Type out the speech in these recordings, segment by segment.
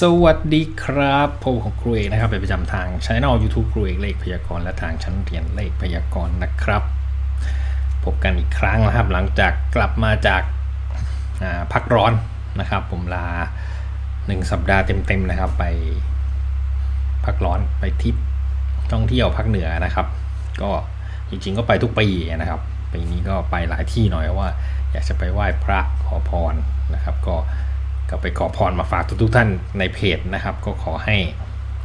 สวัสดีครับผมของครูเอกนะครับเป็นประจำทางช่อง YouTube ครูเอกเลขพยากรณ์และทางชั้นเรียนเลขพยากรณ์นะครับ พบกันอีกครั้งนะครับ หลังจากกลับมาจากาพักร้อนนะครับ ผมลาหนึ่งสัปดาห์เต็มๆนะครับ ไปพักร้อนไปทริปท่องเที่ยวภาคเหนือนะครับ ก็จริงๆก็ไปทุกปีนะครับปีนี้ก็ไปหลายที่หน่อยว่า อยากจะไปไหว้พระขอพรนะครับ ก็ ก็ไปขอพรมาฝากทุกๆท่านในเพจนะครับ ก็ขอให้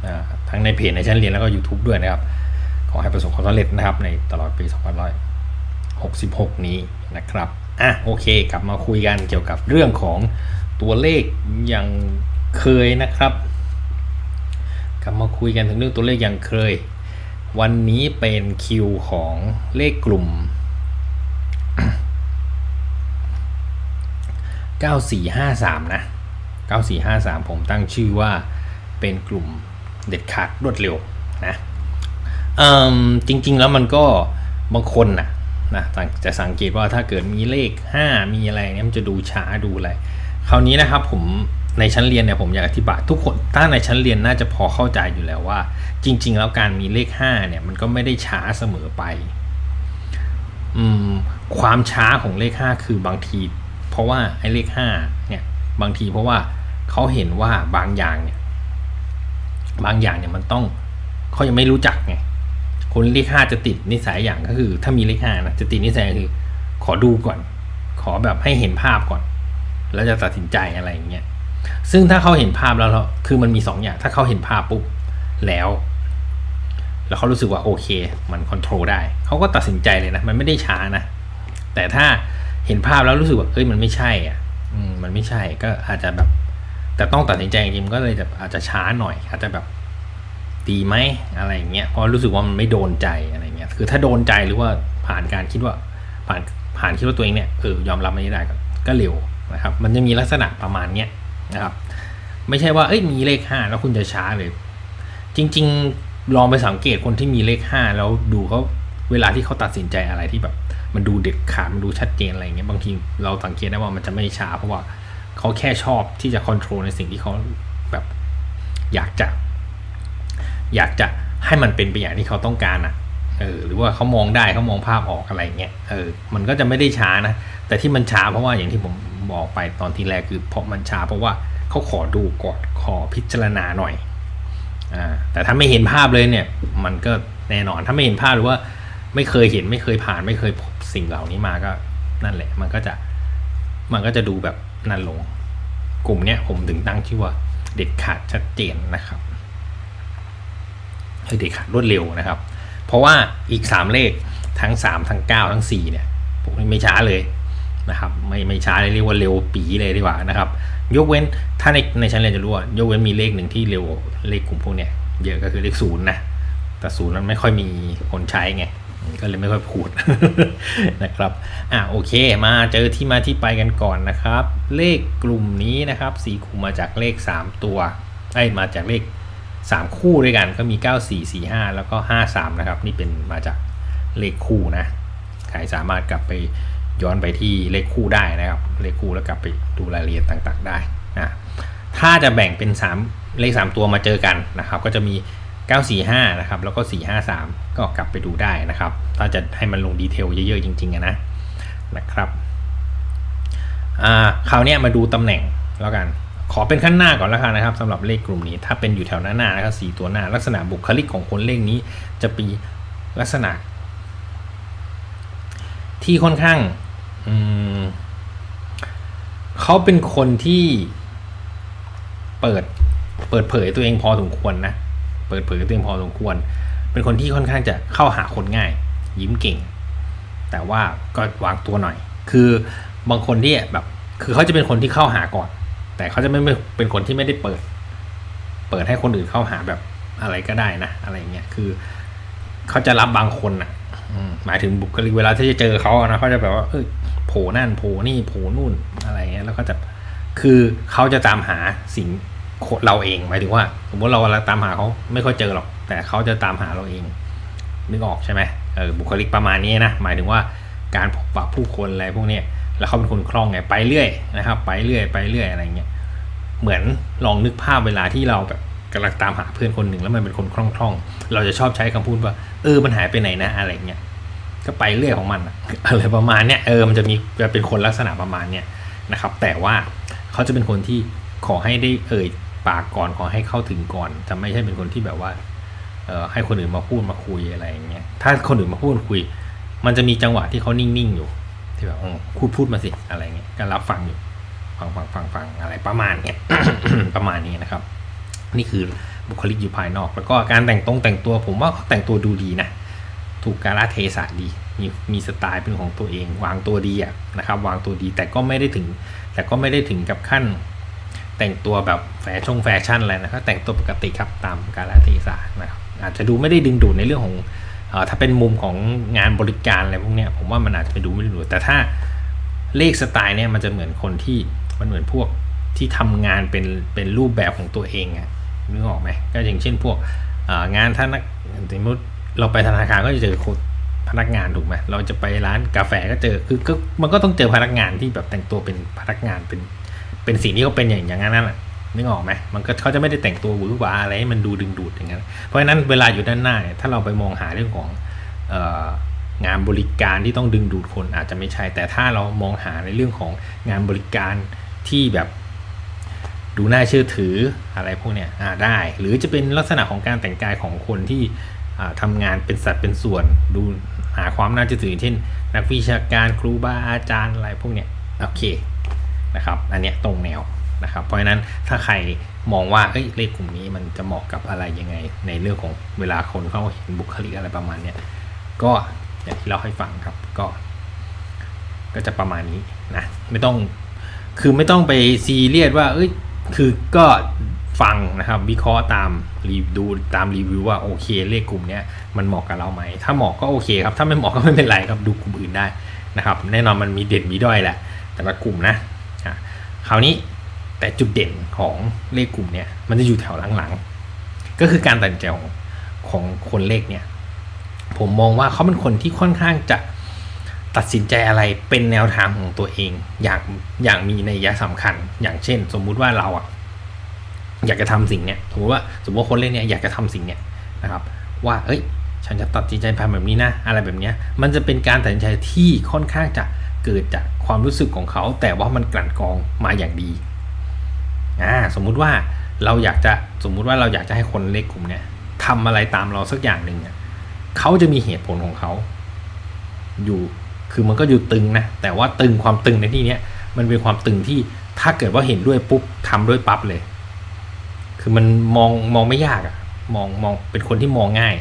อ่าทั้งในเพจในชั้นเรียนแล้วก็ YouTube ด้วยนะครับ ขอให้ประสบความสำเร็จนะครับ ในตลอดปี 2566 นี้นะครับอะโอเค กลับมาคุยกันเกี่ยวกับเรื่องของตัวเลขอย่างเคยนะครับ กลับมาคุยกันถึงเรื่องตัวเลขอย่างเคย วันนี้เป็นคิวของเลขกลุ่ม 9453 นะ 9453 ผมตั้งชื่อว่าเป็นกลุ่มเด็ดขาดรวดเร็วนะเอิ่มจริง ๆ แล้วมันก็บางคนนะนะจะสังเกตว่าถ้าเกิดมีเลข 5 มีอะไรเนี่ยมันจะดูช้าดูอะไร คราวนี้นะครับผมในชั้นเรียนเนี่ยผมอยากอธิบายทุกคนถ้าในชั้นเรียนน่าจะพอเข้าใจอยู่แล้วว่า จริง ๆ แล้วการมีเลข 5 เนี่ยมันก็ไม่ได้ช้าเสมอไปอความช้าของเลข 5 คือบางที เพราะว่าไอ้เลข5เนี่ยบางทีเพราะว่าเขาเห็นว่าบางอย่างเนี่ยบางอย่างเนี่ยมันต้องเขายังไม่รู้จักไงคนเลข5จะติดนิสัยอย่างก็คือ ถ้ามีเลข5นะจะติดนิสัยคือ ขอดูก่อน ขอแบบให้เห็นภาพก่อน แล้วจะตัดสินใจอะไรอย่างเงี้ยซึ่งถ้าเขาเห็นภาพแล้วคือมันมีสองอย่าง ถ้าเขาเห็นภาพปุ๊บแล้ว แล้วเขารู้สึกว่าโอเค มันคอนโทรลได้ เขาก็ตัดสินใจเลยนะ มันไม่ได้ช้านะ แต่ถ้า เห็นภาพแล้วรู้สึกว่าเฮ้ยมันไม่ใช่ อะ อืมมันไม่ใช่ก็อาจจะแบบ แต่ต้องตัดสินใจจริงๆมันก็เลยจะอาจจะช้าหน่อย อาจจะแบบดีไหมอะไรอย่างเงี้ยเพราะรู้สึกว่ามันไม่โดนใจอะไรเงี้ยคือถ้าโดนใจหรือว่าผ่านการคิดว่า ผ่านผ่านคิดว่าตัวเองเนี่ยเออยอมรับมันได้ก็ก็เร็วนะครับ มันจะมีลักษณะประมาณเนี้ยนะครับ ไม่ใช่ว่าเอ้ยมีเลขห้าแล้วคุณจะช้าเลย จริง ๆ ลองไปสังเกตคนที่มีเลขห้าแล้วดูเขาเวลาที่เขาตัดสินใจอะไรที่แบบ มันดูเด็ดขาดมันดูชัดเจนอะไรเงี้ยบางทีเราสังเกตได้ว่ามันจะไม่ช้าเพราะว่าเขาแค่ชอบที่จะควบคุมในสิ่งที่เขาแบบอยากจะ อยากจะให้มันเป็นไปอย่างที่เขาต้องการอะเออหรือว่าเขามองได้เขามองภาพออกอะไรเงี้ยเออมันก็จะไม่ได้ช้านะแต่ที่มันช้าเพราะว่าอย่างที่ผมบอกไปตอนที่แรกคือเพราะมันช้าเพราะว่าเขาขอดูก่อนขอพิจารณาหน่อยอ่าแต่ถ้าไม่เห็นภาพเลยเนี่ย มันก็แน่นอนถ้าไม่เห็นภาพหรือว่าไม่เคยเห็นไม่เคยผ่านไม่เคย สิ่งเหล่านี้มาก็นั่นแหละ มันก็จะมันก็จะดูแบบนั่นลง กลุ่มเนี้ยผมถึงตั้งชื่อว่าเด็ดขาดชัดเจนนะครับเด็ดขาดรวดเร็วนะครับ เพราะว่าอีก 3 เลขทั้ง 3 ทั้ง 9 ทั้ง 4 เนี่ยผมไม่ช้าเลยนะครับไม่ไม่ช้าเลยเรียกว่าเร็วปีเลยดีกว่านะครับ ยกเว้นถ้าในในชั้นเรียนจะรู้ว่ายกเว้นมีเลขหนึ่งที่เร็วเลขกลุ่มพวกเนี้ยเยอะก็คือเลขศูนย์นะแต่ศูนย์นั้นไม่ค่อยมีคนใช้ไง ก็เลยไม่ค่อยพูดนะครับอะโอเค มาเจอที่มาที่ไปกันก่อนนะครับ เลขกลุ่มนี้นะครับสี่กลุ่มาจากเลข 3 ตัวไอ้มาจากเลข 3 คู่ด้วยกันก็มี 9 4 4 5 แล้วก็ 5 3 นะครับ นี่เป็นมาจากเลขคู่นะใครสามารถกลับไปย้อนไปที่เลขคู่ได้นะครับ เลขคู่แล้วกลับไปดูรายละเอียดต่างๆ ได้นะถ้าจะแบ่งเป็น 3 เลข 3 ตัวมาเจอกันนะครับ ก็จะมี 945 นะครับ แล้วก็ 453 ก็กลับไปดูได้นะครับ ถ้าจะให้มันลงดีเทลเยอะๆจริงๆนะนะครับคราวนี้มาดูตำแหน่งแล้วกัน ขอเป็นขั้นหน้าก่อนแล้วกันนะครับสำหรับเลขกลุ่มนี้ ถ้าเป็นอยู่แถวหน้าหน้านะครับสตัวหน้า ลักษณะบุคลิกของคนเลขนี้จะมีลักษณะ ที่ค่อนข้างเขาเป็นคนที่เปิดเปิดเผยตัวเองพอสมควรนะ เปิดเผยตัวเองพอสมควร เป็นคนที่ค่อนข้างจะเข้าหาคนง่าย ยิ้มเก่ง แต่ว่าก็วางตัวหน่อย คือบางคนที่แบบคือเขาจะเป็นคนที่เข้าหาก่อน แต่เขาจะไม่เป็นคนที่ไม่ได้เปิด เปิดให้คนอื่นเข้าหาแบบอะไรก็ได้นะ อะไรเงี้ยคือเขาจะรับบางคนอะหมายถึงบุคลิกเวลาที่จะเจอเขานะเขาจะแบบว่าเออโผล่นั่นโผล่นี่โผล่นู่นอะไรเงี้ยแล้วก็จะคือเขาจะตามหาสิ่ง เราเองหมายถึงว่า สมมติเราตามหาเขาไม่ค่อยเจอหรอก แต่เขาจะตามหาเราเอง นึกออกใช่ไหมเออบุคลิกประมาณนี้นะหมายถึงว่าการพบปะผู้คนอะไรพวกนี้แล้วเขาเป็นคนคล่องไงไปเรื่อยนะครับ ไปเรื่อยไปเรื่อยอะไรเงี้ยเหมือนลองนึกภาพเวลาที่เราแบบกำลังตามหาเพื่อนคนหนึ่งแล้วมันเป็นคนคล่องๆเราจะชอบใช้คำพูดว่า เออมันหายไปไหนนะอะไรเงี้ยก็ไปเรื่อยของมันอะอะไรประมาณเนี้ยเออมันจะมีจะเป็นคนลักษณะประมาณเนี้ยนะครับ แต่ว่าเขาจะเป็นคนที่ขอให้ได้เอ่ย ปากก่อนขอให้เข้าถึงก่อน จะไม่ใช่เป็นคนที่แบบว่าเออให้คนอื่นมาพูดมาคุยอะไรอย่างเงี้ย ถ้าคนอื่นมาพูดคุย มันจะมีจังหวะที่เขานิ่งๆอยู่ ที่แบบเออพูดพูดมาสิอะไรเงี้ยก็รับฟังอยู่ฟังฟังฟังฟังอะไรประมาณเนี้ยประมาณนี้นะครับ นี่คือบุคลิกอยู่ภายนอก แล้วก็การแต่งตรงแต่งตัว ผมว่าเขาแต่งตัวดูดีนะถูกกาลเทศะดี มีมีสไตล์เป็นของตัวเอง วางตัวดีอะนะครับ วางตัวดีแต่ก็ไม่ได้ถึง แต่ก็ไม่ได้ถึงกับขั้น แต่งตัวแบบแฟชั่นแฟชั่นอะไรนะครับแต่งตัวปกติครับตามกาลเทศะนะครับอาจจะดูไม่ได้ดึงดูดในเรื่องของอถ้าเป็นมุมของงานบริการอะไรพวกเนี้ยผมว่ามันอาจจะไปดูไม่ดึงดูดแต่ถ้าเลขสไตล์เนี่ยมันจะเหมือนคนที่มันเหมือนพวกที่ทำงานเป็นเป็นรูปแบบของตัวเองอะนึกออกไหมก็อย่างเช่นพวกงานท่านักสมมติเราไปธนาคารก็จะเจอคนพนักงานถูกไหมเราจะไปร้านกาแฟก็เจอคือก็มันก็ต้องเจอพนักงานที่แบบแต่งตัวเป็นพนักงานเป็น เป็นสิ่งที่เขาเป็นอย่างอย่างนั้นน่ะนึกออกไหมมันก็เขาจะไม่ได้แต่งตัวหวือหวาอะไรให้มันดูดึงดูดอย่างนั้น เพราะฉะนั้นเวลาอยู่ด้านหน้าถ้าเราไปมองหาเรื่องของงานบริการที่ต้องดึงดูดคนอาจจะไม่ใช่ แต่ถ้าเรามองหาในเรื่องของงานบริการที่แบบดูน่าเชื่อถืออะไรพวกเนี้ยได้ หรือจะเป็นลักษณะของการแต่งกายของคนที่อ่าทำงานเป็นสัดเป็นส่วน ดูหาความน่าเชื่อถือเช่น นักวิชาการครูบาอาจารย์อะไรพวกเนี้ยโอเค นะครับ อันนี้ตรงแนวนะครับ เพราะฉะนั้นถ้าใครมองว่าเอ้ยเลขกลุ่มนี้มันจะเหมาะกับอะไรยังไง ในเรื่องของเวลาคนเขาเห็นบุคลิกอะไรประมาณเนี้ยก็อย่างที่เราให้ฟังครับก็ ก็จะประมาณนี้นะไม่ต้องคือไม่ต้องไปซีเรียสว่า เอ้ยคือก็ฟังนะครับ วิเคราะห์ตามรีดูตามรีวิวว่าโอเคเลขกลุ่มเนี้ยมันเหมาะกับเราไหมถ้าเหมาะก็โอเคครับ ถ้าไม่เหมาะก็ไม่เป็นไรครับดูกลุ่มอื่นได้นะครับ แน่นอนมันมีเด่นมีด้อยแหละแต่ละกลุ่มนะ คราวนี้แต่จุดเด่นของเลขกลุ่มเนี่ยมันจะอยู่แถวหลังๆ ก็คือการตัดสินใจของของคนเลขเนี่ยผมมองว่าเขาเป็นคนที่ค่อนข้างจะตัดสินใจอะไรเป็นแนวทางของตัวเอง อย่างอย่างมีในยะสำคัญ อย่างเช่น สมมุติว่าเราอะอยากจะทำสิ่งเนี้ยสมมติว่าสมมติว่าคนเล่นเนี่ยอยากจะทำสิ่งเนี้ยนะครับ ว่าเอ้ย ฉันจะตัดสินใจทำแบบนี้นะ อะไรแบบเนี้ยมันจะเป็นการตัดสินใจที่ค่อนข้างจะ เกิดจากความรู้สึกของเขา แต่ว่ามันกลั่นกรองมาอย่างดีอ่าสมมุติว่าเราอยากจะสมมุติว่าเราอยากจะให้คนเล็กกลุ่มเนี้ยทำอะไรตามเราสักอย่างหนึ่งเนี่ยเขาจะมีเหตุผลของเขา อยู่คือมันก็อยู่ตึงนะแต่ว่าตึงความตึงในที่เนี้ยมันเป็นความตึงที่ถ้าเกิดว่าเห็นด้วยปุ๊บทำด้วยปั๊บเลย คือมันมองมองไม่ยากอะมองมองเป็นคนที่มองง่าย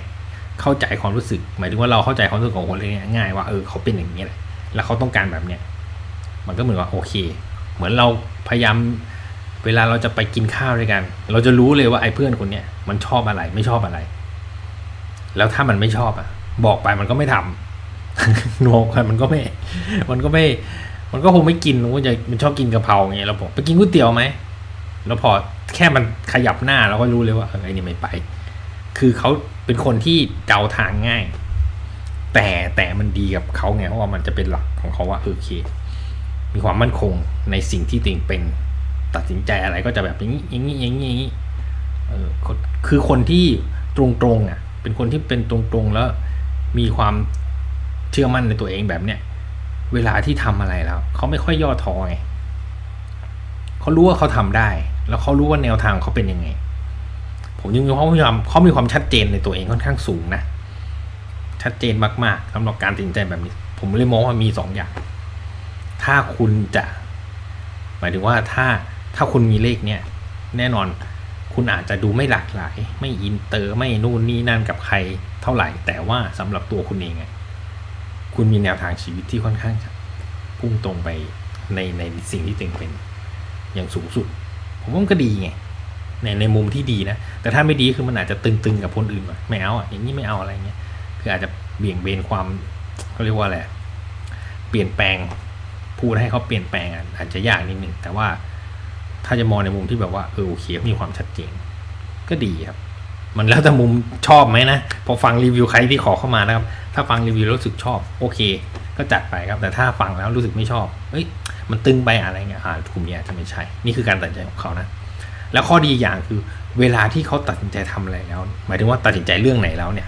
เข้าใจความรู้สึก หมายถึงว่าเราเข้าใจความรู้สึกของคนเลยเนี่ยง่ายว่าเออเขาเป็นอย่างนี้แหละ แล้วเขาต้องการแบบเนี้ยมันก็เหมือนว่าโอเค เหมือนเราพยายามเวลาเราจะไปกินข้าวด้วยกัน เราจะรู้เลยว่าไอ้เพื่อนคนเนี้ยมันชอบอะไรไม่ชอบอะไร แล้วถ้ามันไม่ชอบอะ บอกไปมันก็ไม่ทำบอกไปมันก็ไม่ มันก็ไม่ มันก็คงไม่กินมันจะมันชอบกินกะเพราไงเราบอกไปกินก๋วยเตี๋ยวไหมแล้วพอแค่มันขยับหน้าเราก็รู้เลยว่าไอ้นี่ไม่ไป คือเขาเป็นคนที่เดาทางง่าย แต่แต่มันดีกับเขาไงเพราะว่ามันจะเป็นหลักของเขาว่าเออโอเค มีความมั่นคงในสิ่งที่ตัวเองเป็นตัดสินใจอะไรก็จะแบบอย่างนี้อย่างนี้อย่างนี้อย่างนี้เออคือคนที่ตรงๆอะเป็นคนที่เป็นตรงๆแล้วมีความเชื่อมั่นในตัวเองแบบเนี้ยเวลาที่ทำอะไรแล้วเขาไม่ค่อยย่อท้อไงเขารู้ว่าเขาทำได้ แล้วเขารู้ว่าแนวทางเขาเป็นยังไง ผมยังมีความพยายามเขามีความชัดเจนในตัวเองค่อนข้างสูงนะ ชัดเจนมากๆสำหรับการตัดสินใจแบบนี้ ผมเลยมองว่ามีสองอย่าง ถ้าคุณจะ หมายถึงว่าถ้าถ้าคุณมีเลขเนี่ย แน่นอนคุณอาจจะดูไม่หลากหลาย ไม่อินเตอร์ไม่นู่นนี่นั่นกับใครเท่าไหร่ แต่ว่าสำหรับตัวคุณเองไงคุณมีแนวทางชีวิตที่ค่อนข้างจะพุ่งตรงไปในในสิ่งที่ตัวเองเป็นอย่างสูงสุด ผมว่ามันก็ดีไงในในมุมที่ดีนะ แต่ถ้าไม่ดีคือมันอาจจะตึงๆกับคนอื่นว่ะไม่เอาอะอย่างนี้ไม่เอาอะไรเงี้ย คืออาจจะเบี่ยงเบนความเขาเรียกว่าอะไรเปลี่ยนแปลงพูดให้เขาเปลี่ยนแปลงอาจจะยากนิดหนึ่งแต่ว่าถ้าจะมองในมุมที่แบบว่าเออโอเคมีความชัดเจน ก็ดีครับ มันแล้วแต่มุมชอบไหมนะพอฟังรีวิวใครที่ขอเข้ามานะครับ ถ้าฟังรีวิวรู้สึกชอบ โอเค ก็จัดไปครับ แต่ถ้าฟังแล้วรู้สึกไม่ชอบเอ้ยมันตึงไปอะไรเงี้ยอ่ากลุ่มนี้อาจจะไม่ใช่ นี่คือการตัดสินใจของเขานะ แล้วข้อดีอย่างคือ เวลาที่เขาตัดสินใจทำอะไรแล้ว หมายถึงว่าตัดสินใจเรื่องไหนแล้วเนี่ย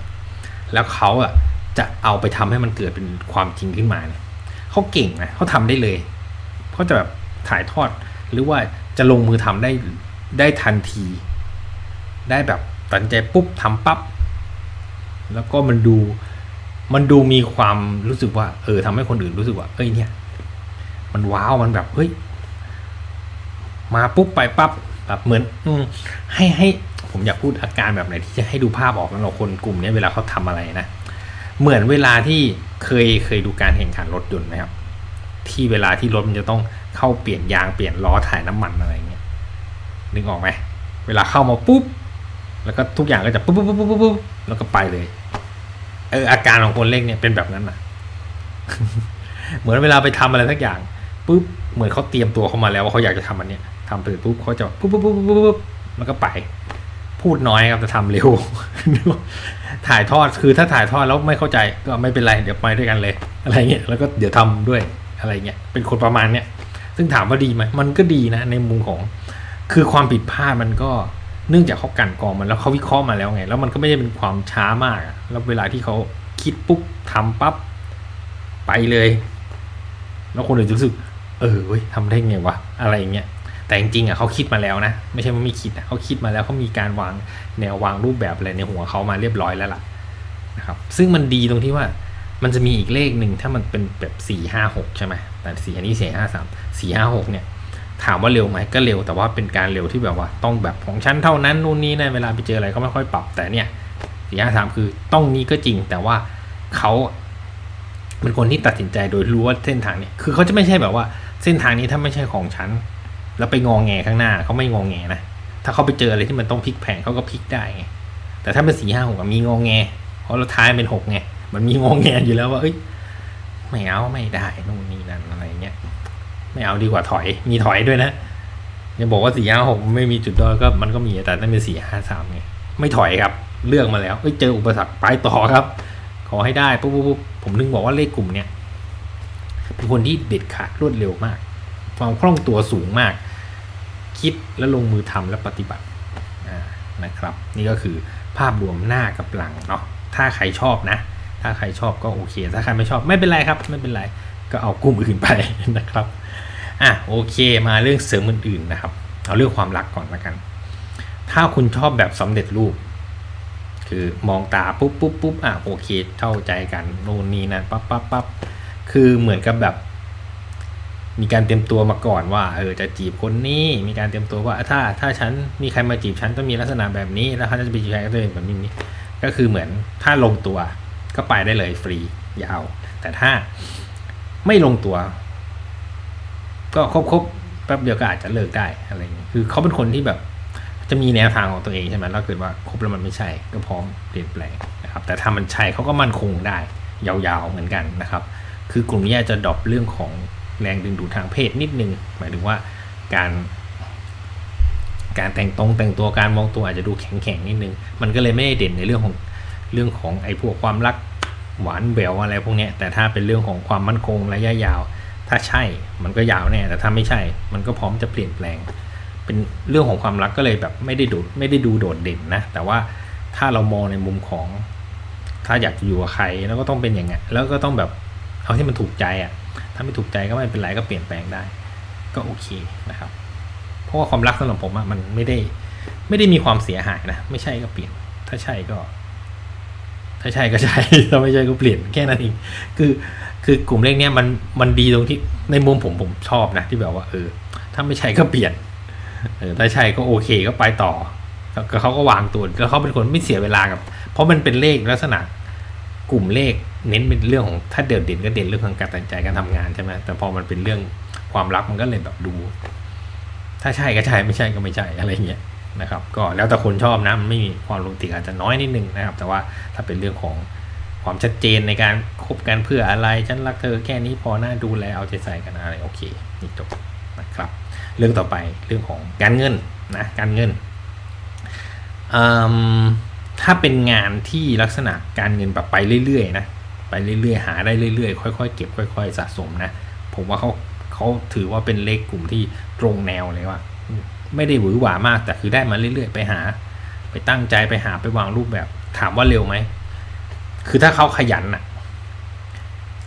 แล้วเขาอะจะเอาไปทำให้มันเกิดเป็นความจริงขึ้นมาเนี่ยเขาเก่งนะเขาทำได้เลยเขาจะแบบถ่ายทอดหรือว่าจะลงมือทำได้ได้ทันที ได้แบบตัดใจปุ๊บทำปั๊บแล้วก็มันดูมันดูมีความรู้สึกว่า เออทำให้คนอื่นรู้สึกว่า เอ้ยเนี่ย มันว้าวมันแบบเฮ้ยมาปุ๊บไปปั๊บแบบเหมือน อืให้ให้ ผมอยากพูดอาการแบบไหนที่จะให้ดูภาพออกนะเราคนกลุ่มนี้เวลาเขาทำอะไรนะ เหมือนเวลาที่เคยเคยดูการแข่งขันรถยนต์ไหมครับที่เวลาที่รถมันจะต้องเข้าเปลี่ยนยางเปลี่ยนล้อถ่ายน้ำมันอะไรเงี้ยนึกออกไหมเวลาเข้ามาปุ๊บแล้วก็ทุกอย่างก็จะปุ๊บปุ๊บปุ๊บปุ๊บปุ๊บแล้วก็ไปเลยเอออาการของคนเล่นเนี่ยเป็นแบบนั้นนะเหมือนเวลาไปทำอะไรสักอย่างปุ๊บเหมือนเขาเตรียมตัวเข้ามาแล้วว่าเขาอยากจะทำอันเนี้ยทำไปปุ๊บเขาจะปุ๊บปุ๊บปุ๊บปุ๊บปุ๊บแล้วก็ไป พูดน้อยครับจะทำเร็ว ถ่ายทอดคือถ้าถ่ายทอดแล้วไม่เข้าใจก็ไม่เป็นไรเดี๋ยวไปด้วยกันเลย อะไรเงี้ยแล้วก็เดี๋ยวทำด้วยอะไรเงี้ยเป็นคนประมาณเนี้ยซึ่งถามว่าดีไหมมันก็ดีนะ ในมุมของ คือความผิดพลาดมันก็เนื่องจากเขากันกองมันแล้วเขาวิเคราะห์มาแล้วไง แล้วมันก็ไม่ได้เป็นความช้ามากแล้วเวลาที่เขาคิดปุ๊บทำปั๊บไปเลย แล้วคนอื่นจะรู้สึก เออเว้ยทำได้ไงวะอะไรเงี้ย แต่จริงๆอะเขาคิดมาแล้วนะ ไม่ใช่ว่าไม่คิดนะเขาคิดมาแล้วเขามีการวางแนววางรูปแบบอะไรในหัวเขามาเรียบร้อยแล้วล่ะนะครับซึ่งมันดีตรงที่ว่ามันจะมีอีกเลขหนึ่งถ้ามันเป็นแบบสี่ห้าหกใช่ไหมแต่สี่อันนี้สี่ห้าสามสี่ห้าหกเนี่ยถามว่าเร็วไหมก็เร็วแต่ว่าเป็นการเร็วที่แบบว่า ต้องแบบของฉันเท่านั้นนู่นนี่นะเวลาไปเจออะไรก็ไม่ค่อยปรับ แต่เนี่ยสี่ห้าสามคือต้องนี้ก็จริง แต่ว่าเขาเป็นคนที่ตัดสินใจโดยรู้ว่าเส้นทางเนี่ยคือเขาจะไม่ใช่แบบว่าเส้นทางนี้ถ้าไม่ใช่ของฉัน แล้วไปงองแงข้างหน้าเขาไม่งองแงนะถ้าเขาไปเจออะไรที่มันต้องพลิกแผงเขาก็พลิกได้ไงแต่ถ้าเป็นสี่ห้าหกมีงองแงเพราะเราท้ายเป็นหกไงมันมีงองแงอยู่แล้วว่าเอ้ยไม่เอาไม่ได้นู่นนี่นั่นอะไรเงี้ยไม่เอาดีกว่าถอย มีถอยด้วยนะยังบอกว่าสี่ห้าหกไม่มีจุดด้อยก็มันก็มีแต่นั่นเป็นสี่ห้าสามไงไม่ถอยครับเลือกมาแล้วเอ้ยเจออุปสรรคไปต่อครับ ขอให้ได้ปุ๊บปุ๊บปุ๊บผมนึงบอกว่าเลขกลุ่มเนี่ยเป็นคนที่เด็ดขาดรวดเร็วมาก ความคล่องตัวสูงมาก คิดแล้วลงมือทำและปฏิบัตินะครับ นี่ก็คือภาพรวมหน้ากับหลังเนาะถ้าใครชอบนะ ถ้าใครชอบก็โอเค ถ้าใครไม่ชอบไม่เป็นไรครับ ไม่เป็นไรก็เอากลุ่มอื่นไปนะครับอะโอเคมาเรื่องเสริมอื่นๆนะครับ เอาเรื่องความรักก่อนละกัน ถ้าคุณชอบแบบสำเร็จรูป คือมองตาปุ๊บปุ๊บปุ๊บอะโอเคเข้าใจกันโน่นนี่นั่นปั๊บปั๊บปั๊บคือเหมือนกับแบบ มีการเตรียมตัวมาก่อนว่าเออจะจีบคนนี้ มีการเตรียมตัวว่าถ้าถ้าฉันมีใครมาจีบฉันต้องมีลักษณะแบบนี้ แล้วเขาจะไปจีบใครก็ต้องเป็นแบบนี้ก็คือเหมือนถ้าลงตัวก็ไปได้เลยฟรียาว แต่ถ้าไม่ลงตัว ก็ครบครบแป๊บเดียวก็อาจจะเลิกได้อะไรอย่างนี้คือเขาเป็นคนที่แบบ จะมีแนวทางของตัวเองใช่ไหมแล้วเกิดว่าครบแล้วมันไม่ใช่ก็พร้อมเปลี่ยนแปลงนะครับ แต่ถ้ามันใช่เขาก็มั่นคงได้ ยาวๆเหมือนกันนะครับ คือกลุ่มนี้จจะดรอปเรื่องของ แรงดึงดูดทางเพศนิดนึง หมายถึงว่าการ การแต่งตรงแต่งตัวการมองตัวอาจจะดูแข็งๆนิดนึง มันก็เลยไม่ได้เด่นในเรื่องของเรื่องของไอ้พวกความรักหวานแหววอะไรพวกนี้แต่ถ้าเป็นเรื่องของความมั่นคงระยะยาว ถ้าใช่มันก็ยาวแน่แต่ถ้าไม่ใช่ มันก็พร้อมจะเปลี่ยนแปลง เป็นเรื่องของความรักก็เลยแบบไม่ได้โดดไม่ได้ดูโดดเด่นนะ แต่ว่าถ้าเรามองในมุมของ ถ้าอยากอยู่กับใครแล้วก็ต้องเป็นอย่างเงี้ยแล้วก็ต้องแบบ เอาที่มันถูกใจอะถ้าไม่ถูกใจก็ไม่เป็นไรก็เปลี่ยนแปลงได้ ก็โอเคนะครับ เพราะว่าความรักสำหรับผมอะมันไม่ได้ไม่ได้มีความเสียหายนะ ไม่ใช่ก็เปลี่ยน ถ้าใช่ก็ ถ้าใช่ก็ใช่ถ้าไม่ใช่ก็เปลี่ยนแค่นั้นเองคือคือกลุ่มเลขเนี้ยมันมันดีตรงที่ในมุมผมผมชอบนะที่แบบว่าเออ ถ้าไม่ใช่ก็เปลี่ยนเออถ้าใช่ก็โอเคก็ไปต่อก็เขาก็วางตัวแล้วเขาเป็นคนไม่เสียเวลากับ เพราะมันเป็นเลขลักษณะ กลุ่มเลขเน้นเป็นเรื่องของถ้าเด่นเด่นก็เด่นเรื่องของการตัดใจการทำงานใช่ไหมแต่พอมันเป็นเรื่องความรักมันก็เลยแบบดู ถ้าใช่ก็ใช่ไม่ใช่ก็ไม่ใช่อะไรเงี้ยนะครับ ก็แล้วแต่คนชอบนะมันไม่มีความโรแมนติกอาจจะน้อยนิดนึงนะครับ แต่ว่าถ้าเป็นเรื่องของความชัดเจนในการคบกันเพื่ออะไรฉันรักเธอแค่นี้พอหน้าดูแลเอาใจใส่กันอะไรโอเคนี่จบนะครับ เรื่องต่อไปเรื่องของการเงินนะการเงินอืม ถ้าเป็นงานที่ลักษณะการเงินแบบไปเรื่อยๆนะไปเรื่อยๆหาได้เรื่อยๆ ค่อยๆเก็บค่อย ๆ สะสมนะผมว่าเขาเขาถือว่าเป็นเลขกลุ่มที่ตรงแนวเลยว่า ไม่ได้หวือหวามากแต่คือได้มาเรื่อยๆ ไปหา ไปตั้งใจไปหาไปวางรูปแบบ ถามว่าเร็วไหมคือถ้าเขาขยันนะ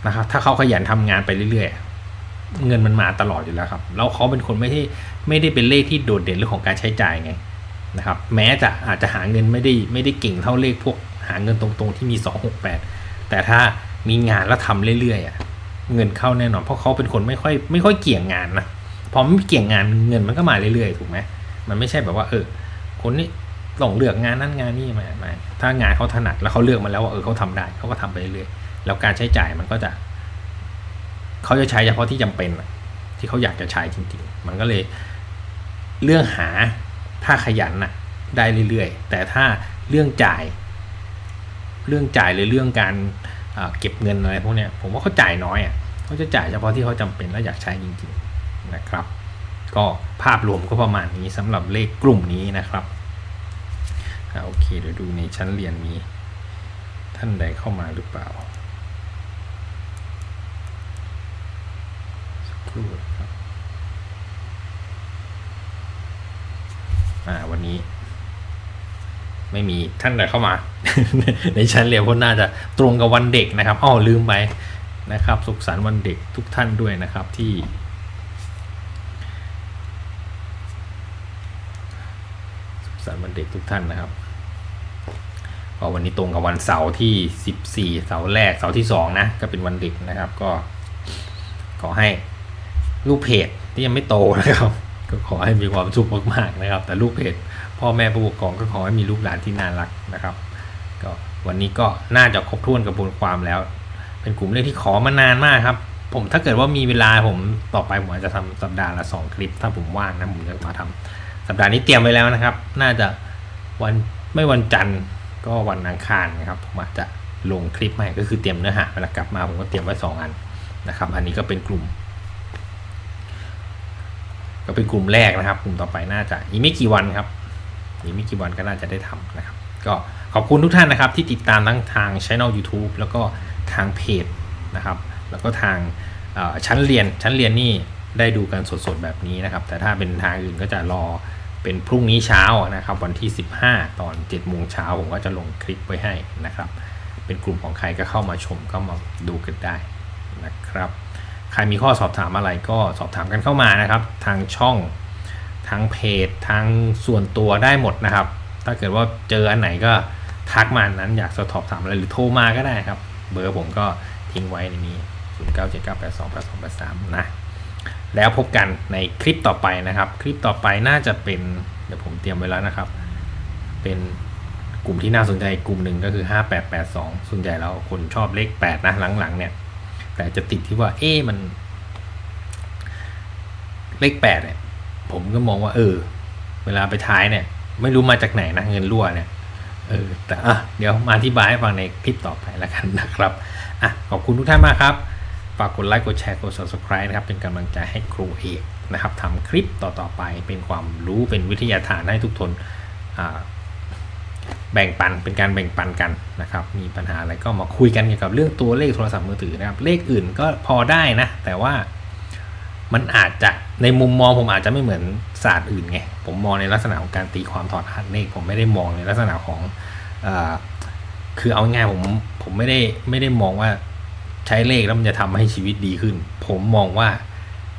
นะครับถ้าเขาขยันทำงานไปเรื่อยๆ เงินมันมาตลอดอยู่แล้วครับ แล้วเขาเป็นคนไม่ได้ไม่ได้เป็นเลขที่โดดเด่นเรื่องของการใช้จ่ายไง นะครับแม้จะอาจจะหาเงินไม่ได้ไม่ได้เก่งเท่าเลขพวกหาเงินตรงๆที่มีสองหกแปดแต่ถ้ามีงานแล้วทำเรื่อยๆอะเงินเข้าแน่นอนเพราะเขาเป็นคนไม่ค่อยไม่ค่อยเกี่ยงงานนะพอไม่เกี่ยงงานเงินมันก็มาเรื่อยๆถูกไหมมันไม่ใช่แบบว่าเออคนนี้หลงเลือกงานนั้นงานนี้มาม่ถ้างานเขาถนัดแล้วเขาเลือกมาแล้วว่าเออเขาทำได้เขาก็ทำไปเรื่อยๆแล้วการใช้จ่ายมันก็จะเขาจะใช้เฉพาะที่จำเป็นที่เขาอยากจะใช้จริง ๆ มันก็เลยเรื่องหา ถ้าขยันน่ะได้เรื่อยๆ แต่ถ้าเรื่องจ่าย เรื่องจ่ายหรือเรื่องการอ่าเก็บเงินอะไรพวกนี้ผมว่าเขาจ่ายน้อยอะเขาจะจ่ายเฉพาะที่เขาจำเป็นและอยากใช้จริงๆนะครับ ก็ภาพรวมก็ประมาณนี้สำหรับเลขกลุ่มนี้นะครับอ่าโอเคเดี๋ยวดูในชั้นเรียนมีท่านใดเข้ามาหรือเปล่าสักครู่นะครับ อ่า วันนี้ ไม่มีท่านใดเข้ามา ในชั้นเรียนเพราะน่าจะตรงกับวันเด็กนะครับอ้อลืมไปนะครับ สุขสันต์วันเด็กทุกท่านด้วยนะครับที่สุขสันต์วันเด็กทุกท่านนะครับก็วันนี้ตรงกับวันเสาร์ที่ 14 เสาร์แรก เสาร์ที่ 2 นะ ก็เป็นวันเด็กนะครับ ก็ ขอให้ลูกเพจที่ยังไม่โตนะครับ ก็ขอให้มีความสุขมากๆนะครับ แต่ลูกเพจพ่อแม่ผู้ปกครองก็ขอให้มีลูกหลานที่น่ารักนะครับก็วันนี้ก็น่าจะครบถ้วนกระบวนความแล้ว เป็นกลุ่มเลขที่ขอมานานมากครับ ผมถ้าเกิดว่ามีเวลาผมต่อไปผมอาจจะทำสัปดาห์ละสองคลิป ถ้าผมว่างนะผมจะมาทำสัปดาห์นี้เตรียมไว้แล้วนะครับ น่าจะวันไม่วันจันทร์ก็วันอังคารนะครับผมอาจจะลงคลิปใหม่ก็คือเตรียมเนื้อหาเวลากลับมาผมก็เตรียมไว้สองอันนะครับ อันนี้ก็เป็นกลุ่ม ก็เป็นกลุ่มแรกนะครับ กลุ่มต่อไปน่าจะอีกไม่กี่วันครับอีกไม่กี่วันก็น่าจะได้ทำนะครับ ก็ขอบคุณทุกท่านนะครับ ที่ติดตามทั้งทางช่อง YouTube แล้วก็ทางเพจนะครับ แล้วก็ทางชั้นเรียนชั้นเรียนนี่ได้ดูกันสดๆแบบนี้นะครับ แต่ถ้าเป็นทางอื่นก็จะรอเป็นพรุ่งนี้เช้านะครับ วันที่ 15 ตอน7โมงเช้าผมก็จะลงคลิปไว้ให้นะครับ เป็นกลุ่มของใครก็เข้ามาชมเข้ามาดูกันได้นะครับ ใครมีข้อสอบถามอะไรก็สอบถามกันเข้ามานะครับ ทางช่องทางเพจทางส่วนตัวได้หมดนะครับ ถ้าเกิดว่าเจออันไหนก็ทักมานั้นอยากสอบถามอะไรหรือโทรมาก็ได้ครับ เบอร์ผมก็ทิ้งไว้ในนี้ 0 9 7 9 8 2 8 2 8 3 นะ แล้วพบกันในคลิปต่อไปนะครับ คลิปต่อไปน่าจะเป็นเดี๋ยวผมเตรียมไว้แล้วนะครับ เป็นกลุ่มที่น่าสนใจกลุ่มหนึ่งก็คือ 5882 ส่วนใหญ่แล้วคนชอบเลข 8 นะหลังๆเนี่ย แต่จะติดที่ว่า เอ๊ะมัน เลข8เนี่ยผมก็มองว่า เออ เวลาไปท้ายเนี่ย ไม่รู้มาจากไหนนะเงินรั่วเนี่ยเออแต่อะเดี๋ยวมาอธิบายให้ฟังในคลิปต่อไปแล้วกันนะครับอะขอบคุณทุกท่านมากครับฝากกดไลค์กดแชร์กด subscribe นะครับ เป็นกำลังใจให้ครูเอกนะครับทำคลิปต่อๆไปเป็นความรู้เป็นวิทยาทานให้ทุกทนอ่า แบ่งปันเป็นการแบ่งปันกันนะครับ มีปัญหาอะไรก็มาคุยกันเกี่ยวกับเรื่องตัวเลขโทรศัพท์มือถือนะครับ เลขอื่นก็พอได้นะ แต่ว่ามันอาจจะในมุมมองผมอาจจะไม่เหมือนศาสตร์อื่นไง ผมมองในลักษณะของการตีความถอดรหัสเลข ผมไม่ได้มองในลักษณะของอคือเอาง่ายผมผมไม่ได้ไม่ได้มองว่าใช้เลขแล้วมันจะทำให้ชีวิตดีขึ้น ผมมองว่า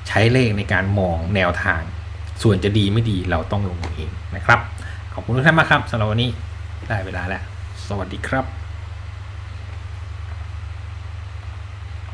ใช้เลขในการมองแนวทาง ส่วนจะดีไม่ดีเราต้องลงมือเองนะครับ ขอบคุณทุกท่านมากครับสำหรับวันนี้ ได้เวลาแล้ว สวัสดีครับ